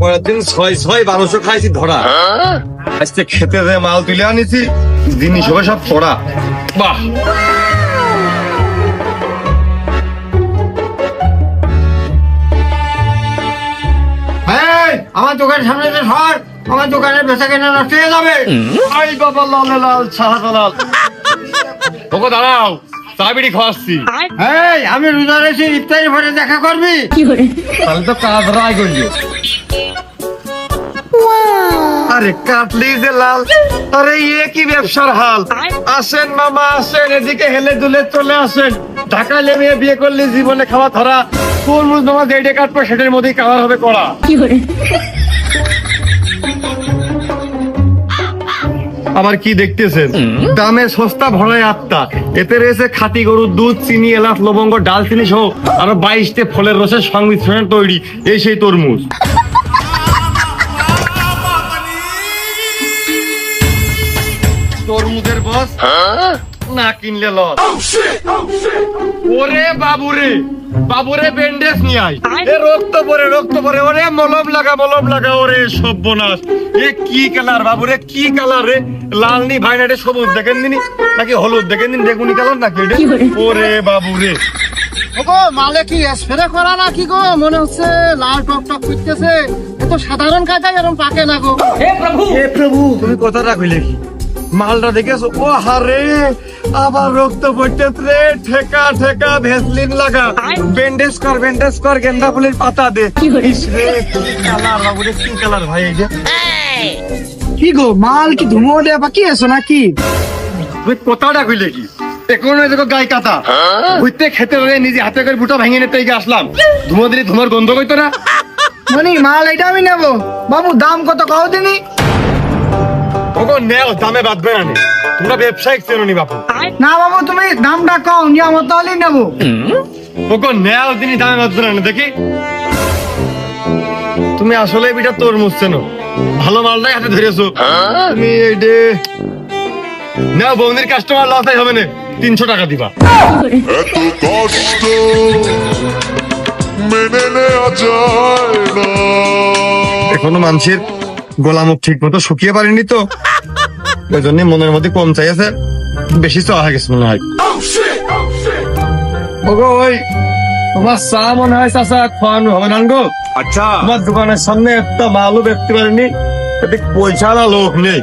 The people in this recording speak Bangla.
পরের দিন ছয় ছয় বারোশো খাইছি ধরা। আজকে খেতে যে মাল তুলে আনিছি জিনিস হবে সব পড়া। বাহ! আমার দোকানের সামনে যে সর আমার দোকানের বেচা কেনা নষ্ট হয়ে যাবে। আই বাবা লাল লাল ছাড়া লাল ওকে দাঁড়াও চা বিড়ি খাওয়াচ্ছি। এই আমি রোজা রেখে ইফতারি পরে দেখা করবি। তাহলে তো কাজ রায় করলি। আরে কাটলি যে লাল। আরে ইয়ে কি ব্যবসার হাল? আসেন মামা আসেন এদিকে হেলে দুলে চলে আসেন। ঢাকা লেমিয়ে বিয়ে করলে জীবনে খাওয়া ধরা। তরমুজ নামা যেটা কাটবো সেটার মধ্যেই কাবার হবে করা? আবার কি দেখতেছেন? দামে সস্তা ভরায় আত্মা। এতে রয়েছে খাঁটি গরুর দুধ চিনি এলাচ লবঙ্গ ডাল চিনি সহ আরও বাইশটে ফলের রসের সংমিশ্রণ তৈরি। এই সেই তরমুজ। তরমুজের বস না কিনলে লস। ওরে বাবুরে বাবুরে ব্যান্ডেজ নিয়ে আয়। এ রক্ত পরে রক্ত পরে ওরে মলম লাগা মলম লাগা ওরে সর্বনাশ। এ কি কালার বাবুরে কি কালার রে? লাল নি ভাই না সবুজ দেখেন দিনি নাকি হলুদ দেখেন দিন বেগুনি কালার নাকি এটা? ওরে বাবুরে। ওগো মালে কি স্প্রে করা না কি গো? মনে হচ্ছে লাল টক টক করতেছে এ তো সাধারণ কাজে এরকম পাকে না গো। হে প্রভু তুমি কথাটা কইলে কি? মালটা দেখেছ? ও হারে আবার রক্ত পড়তেছে ঠেকা ঠেকা ভেসলিন লাগা। ব্যান্ডেজ কর ব্যান্ডেজ কর গেন্দা ফুলের পাতা দে। কি কালার বাবুরে কি কালার ভাই এই যে। কি গো মাল কি ধুমো দেয়া বাকি আছো নাকি? তুই কথাটা কইলে কি? এখন দেখো গাই কাটা। বুঝতে খেতে হয়ে নিজে হাতে করে বুটা ভেঙে নিতে গিয়ে আসলাম। ধুমো দিলে ধুমার গন্ধ কইতো না? মানে মাল এটা আমি নেব। বাবু দাম কত কও দিনি ওগো নেও দামে বাঁধবে না নে। তোমরা ব্যবসায়িক চেনো নি বাপু। না বাবু তুমি দামটা কও নিয়ে আমার তাহলেই নেব। ওগো নেও তিনি দামে বাঁধবে না দেখি। তুমি আসলে বিটা তরমুজ চেনো। ভালো মালটাই হাতে ধরেছো। তুমি যে বৌনির কাস্টমার লসাই হবে না তিনশো টাকা দিবা। এত কষ্ট মেনে নেওয়া যায় না। এখনও মানুষের গোলামুখ ঠিক মতো শুকিয়ে পারেনি তো। ওই জন্য মনের মধ্যে কম চাইছে বেশি চাওয়া হয়ে গেছে মনে হয়। ওগো ওই তোমার চা মনে হয় চাষা খাওয়ানো হবে না গো? আচ্ছা। তোমার দোকানের সামনে একটা মালও দেখতে পারিনি এতে পয়সা লোক নেই।